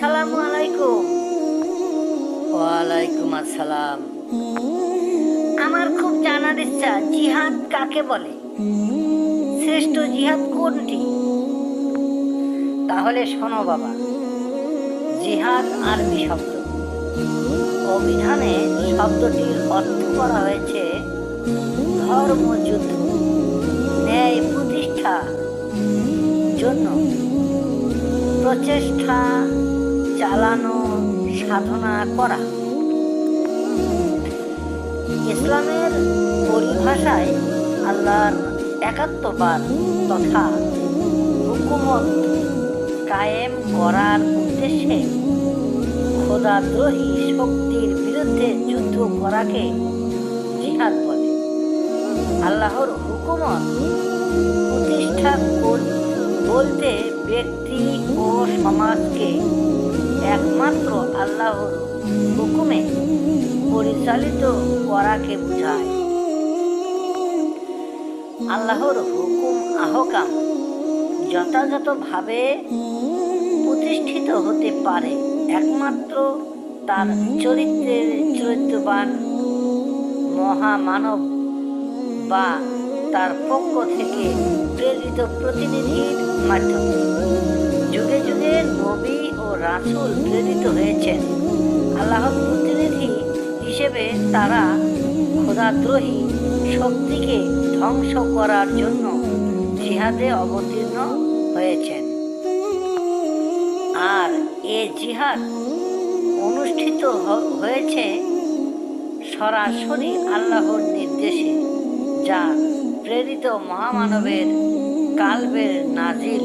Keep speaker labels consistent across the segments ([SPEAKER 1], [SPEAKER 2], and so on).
[SPEAKER 1] আসসালামু আলাইকুম।
[SPEAKER 2] ওয়ালাইকুম আসসালাম।
[SPEAKER 1] আমার খুব জানার ইচ্ছা জিহাদ কাকে বলে? শ্রেষ্ঠ জিহাদ কোনটি?
[SPEAKER 2] তাহলে শোনো বাবা জিহাদ আরবি শব্দ। অভিধানে শব্দটির অর্থ করা হয়েছে ধর্মযুদ্ধ ন্যায় প্রতিষ্ঠা জন্য প্রচেষ্টা চালানো সাধনা করা। ইসলামের পরিভাষায় আল্লাহর একাত্মবাদ তথা হুকুমত কায়েম করার উদ্দেশ্যে খোদাদ্রোহী শক্তির বিরুদ্ধে যুদ্ধ করাকে জিহাদ বলে। আল্লাহর হুকুমত প্রতিষ্ঠা বলতে ব্যক্তি ও সমাজকে একমাত্র আল্লাহর হুকুমে পরিচালিত করাকে বোঝায়। আল্লাহর হুকুম আহকাম যথাযথভাবে প্রতিষ্ঠিত হতে পারে। একমাত্র তার চরিত্রের চরিত্রবান মহামানব বা তার পক্ষ থেকে প্রেরিত প্রতিনিধির মাধ্যমে। যুগে যুগে নবী ও রাসুল প্রেরিত হয়েছেন। আল্লাহর প্রতিনিধি হিসেবে তারা খোদাদ্রোহী শক্তিকে ধ্বংস করার জন্য জিহাদে অবতীর্ণ হয়েছেন। আর এ জিহাদ অনুষ্ঠিত হয়েছে সরাসরি আল্লাহর নির্দেশে, যা প্রেরিত মহামানবের কালবের নাজিল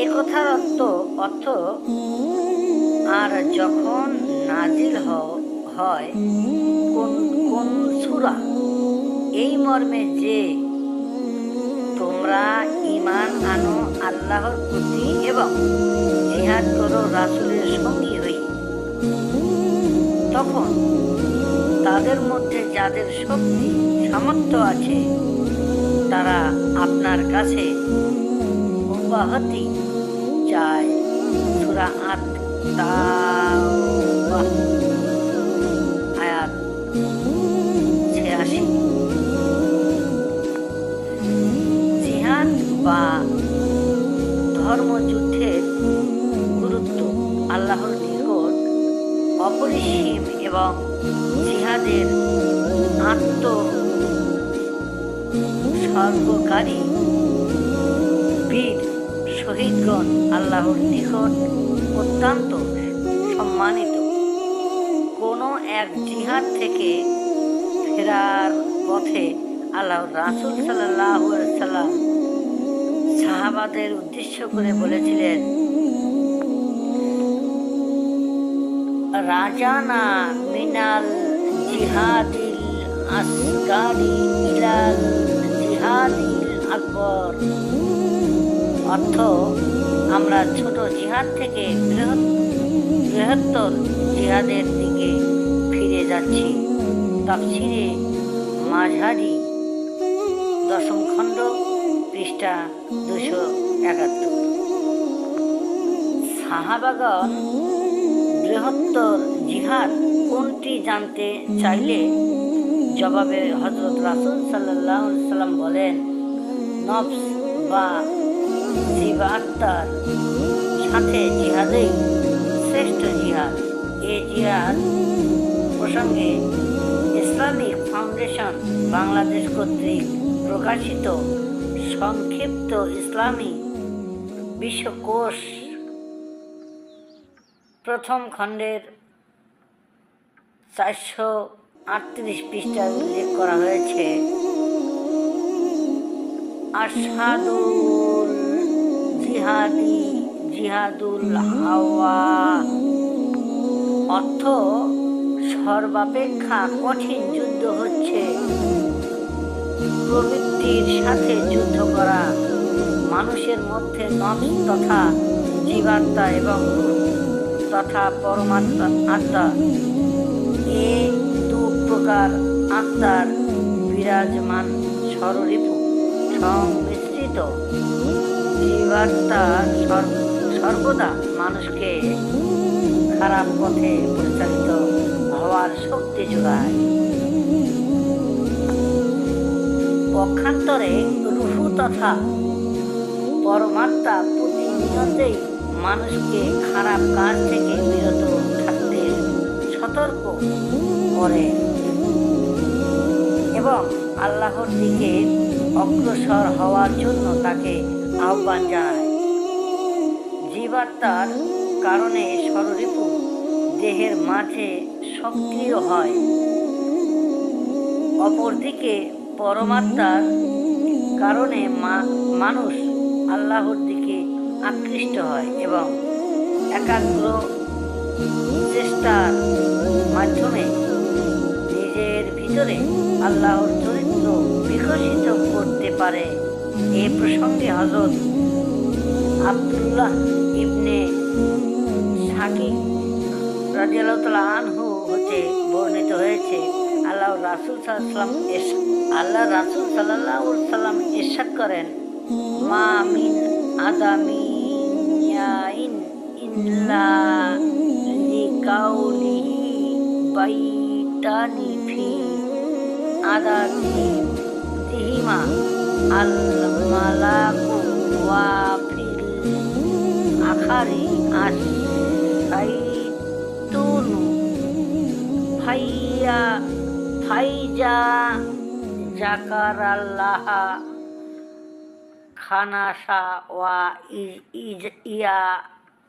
[SPEAKER 2] এ কথার অর্থ অর্থ আর যখন নাজিল হয় কোন কোন সুরা? এই মর্মে যে তোমরা ইমান আনো আল্লাহর প্রতি এবং জিহাদ করো রাসুলের সঙ্গী হই তখন তাদের মধ্যে যাদের শক্তি, সামর্থ্য আছে, তারা আপনার কাছে অব্যাহতি চায় সুরা আট আয়াত ছিয়াশি। জিহাদ বা ধর্মযুদ্ধের গুরুত্ব আল্লাহর নিকট অপরিসীম এবং জিহাদের আত্ম সর্বকারী শহীদগণ আল্লাহর নিকট অত্যন্ত সম্মানিত। কোনো এক জিহাদ থেকে ফেরার পথে আল্লাহ রাসুল সাল্লাহ সাল্লাম সাহাবাদের উদ্দেশ্য করে বলেছিলেন রাজানা মিনাল জিহাদিল আসগারি ইলাল জিহাদিল আকবর? অর্থ আমরা ছোট জিহাদ থেকে বৃহত্তর জিহাদের দিকে ফিরে যাচ্ছি। তাফসিরে মাঝারি দশম খণ্ড, পৃষ্ঠা দুশো একাত্তর। সাহাবাগন বৃহত্তর জিহাদ কোনটি জানতে চাইলে জবাবে হজরত রাসুল সাল্লাহ সাল্লাম বলেন, নফস বা জীবাত্মার সাথে জিহাদেই শ্রেষ্ঠ জিহাদ। এ জিহাদ প্রসঙ্গে ইসলামিক ফাউন্ডেশন বাংলাদেশ কর্তৃক প্রকাশিত সংক্ষিপ্ত ইসলামী বিশ্বকোষ প্রথম খণ্ডের চারশো আটত্রিশ পৃষ্ঠায় উল্লেখ করা হয়েছে আসাদুল জিহাদি,
[SPEAKER 1] জিহাদুল হাওয়া। অর্থ, সর্বাপেক্ষা কঠিন যুদ্ধ হচ্ছে। প্রবৃত্তির সাথে যুদ্ধ করা, মানুষের মধ্যে নফস তথা জীবাত্মা এবং তথা পরমাত্মা আত্মা। এ দু প্রকার আত্মার বিরাজমান স্বরূপ সংমিশ্রিত। জীবাত্মা সর- সর্বদা মানুষকে খারাপ পথে পরিচালিত হওয়ার শক্তি যোগায়। পক্ষান্তরে রুহু তথা পরমাত্মা প্রতিনিয়তই মানুষকে খারাপ কাজ থেকে বিরত থাকতে সতর্ক করে এবং আল্লাহর দিকে অগ্রসর হওয়ার জন্য তাকে আহ্বান জানায়। জীবাত্মার কারণে স্বরূপু দেহের মাঝে সক্রিয় হয়। অপরদিকে পরমাত্মার কারণে মানুষ আল্লাহর দিকে আকৃষ্ট হয় এবং একাগ্র চেষ্টার মাধ্যমে নিজের ভিতরে আল্লাহর চরিত্র বিকশিত করতে পারে। এ প্রসঙ্গে হজরত আব্দুল্লাহ ইবনে সাকি রাজিয়াল্লাহ তাআলা আনহু হতে বর্ণিত হয়েছে, আল্লাহ রাসুল সাল্লাম আল্লাহ রাসুল সাল্লাহ সাল্লাম ইরশাদ করেন, মা মিন আদামিয়াইন ইল্লা লিকাউলিহি বাইতানি ফি আদাতি ওয়া ফিল আখারি আস সাইতুনু ফাইয়া ফাইজা জাকারাল্লাহ খানাসা ওয়া ইয়া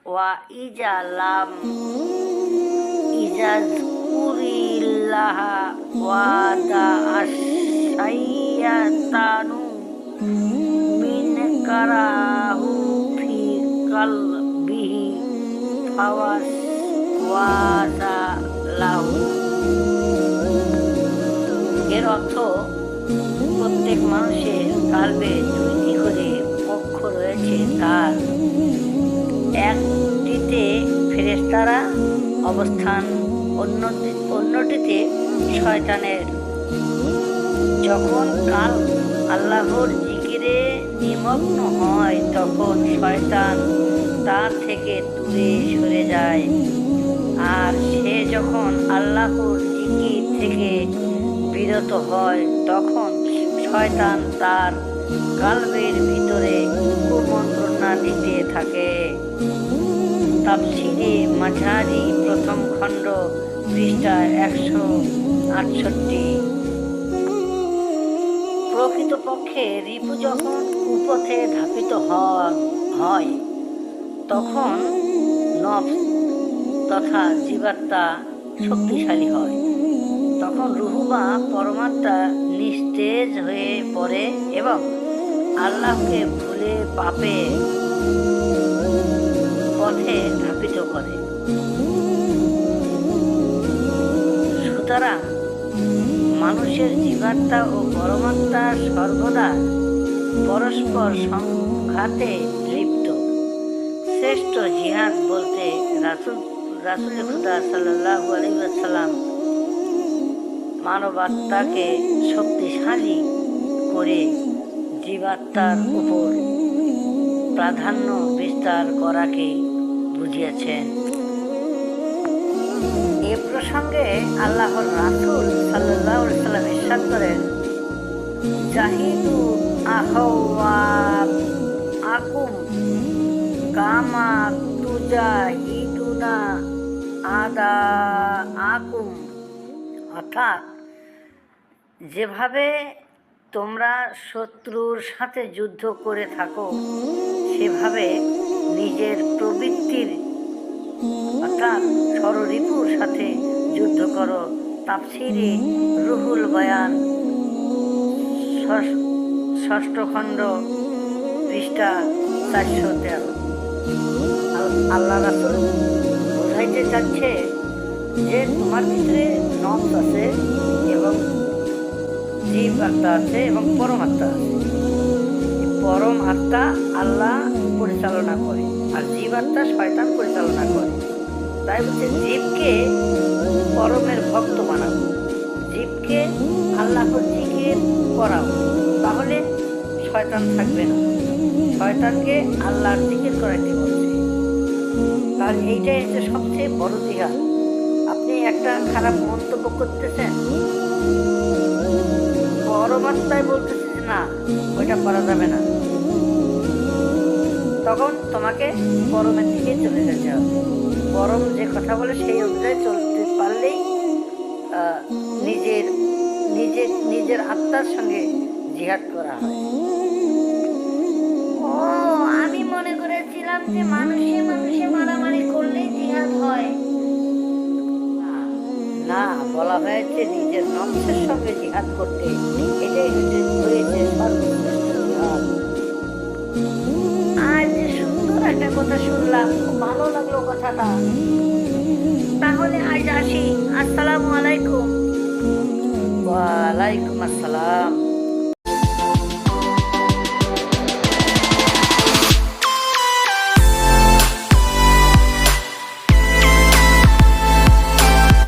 [SPEAKER 1] ওয়া ইজালাম ইজাজকুরিল্লাহ ওয়া দা আশাইয়াতানু কলবিহি ফাওয়াস ওয়াসা লাহু এর অর্থ প্রত্যেক মানুষের কালবে দুইটি করে পক্ষ রয়েছে তার একটিতে ফেরেস্তারা অবস্থান অন্যটি অন্যটিতে শয়তানের যখন কাল আল্লাহর জিকিরে নিমগ্ন হয়, তখন শয়তান তার থেকে দূরে সরে যায়। আর সে যখন আল্লাহর জিকির থেকে বিরত হয়, তখন শয়তান তার কালবের ভিতরে কুমন্ত্রণা দিতে থাকে। তাপসিরে মাঝারি প্রথম খণ্ড পৃষ্ঠা একশো আটষট্টি। প্রকৃতপক্ষে রিপু যখন কুপথে ধাপিত হয় তখন নফস তথা জীবাত্মা শক্তিশালী হয়। তখন রুহু বা পরমাত্মা নিস্তেজ হয়ে পড়ে এবং আল্লাহকে ভুলে পাপে পথে ধাপিত করে। সুতরাং মানুষের জীবাত্মা ও পরমাত্মা সর্বদা পরস্পর সংঘাতে লিপ্ত। শ্রেষ্ঠ জিহাদ বলতে রাসুল রাসুল খুদা সাল্লাহ মানবাত্মাকে শক্তিশালী করে জীবাত্মার উপর প্রাধান্য বিস্তার করাকে বুঝিয়েছেন। এ প্রসঙ্গে আল্লাহর রাসুল সাল্লাহ সাল্লাম ইরশাদ করেন, জাহিদু আহওয়া আকুম কামা তুজাহিদুনা আদা আকুম অর্থাৎ, যেভাবে তোমরা শত্রুর সাথে যুদ্ধ করে থাকো, সেভাবে নিজের প্রবৃত্তির ষড়রিপুর সাথে যুদ্ধ করো। তাপসিরে রুহুল বয়ান, ষষ্ঠ- খণ্ড, পৃষ্ঠা চারশো তেরো। আল্লাহ বোঝাইতে চাচ্ছে যে তোমার ভিতরে নফস আছে এবং জীব আত্মা আছে এবং পরম আত্মা আছে। পরম আত্মা আল্লাহ পরিচালনা করে, আর জীব আত্মা শয়তান পরিচালনা করে। তাই বলছে, জীবকে পরমের ভক্ত বানাবো জীবকে আল্লাহর জিকির করাও। তাহলে শয়তান থাকবে না। শয়তানকে আল্লাহর জিকির করাইতে বলছে। আর এইটাই হচ্ছে সবচেয়ে বড় জিহাদ। আপনি একটা খারাপ মন্তব্য করতেছেন। পরমাত্মায় বলতেছে যে, না, ওইটা করা যাবে না। তখন তোমাকে পরমের দিকে চলে যেতে হবে। পরম যে কথা বলে সেই অনুযায়ী চলতে পারলেই নিজের নিজের নিজের আত্মার সঙ্গে জিহাদ করা হয়।
[SPEAKER 2] ও আমি মনে করেছিলাম যে মানুষে মানুষে মারামারি করলেই জিহাদ হয়।
[SPEAKER 1] না বলা হয়েছে নিজের নফসের সঙ্গে জিহাদ করতে এটাই হয়েছে সর্বশ্রেষ্ঠ জিহাদ
[SPEAKER 2] কথা শুনলাম খুব ভালো লাগল কথাটা। তাহলে আজ আসি। আসসালামু আলাইকুম।
[SPEAKER 1] ওয়ালাইকুম আসসালাম।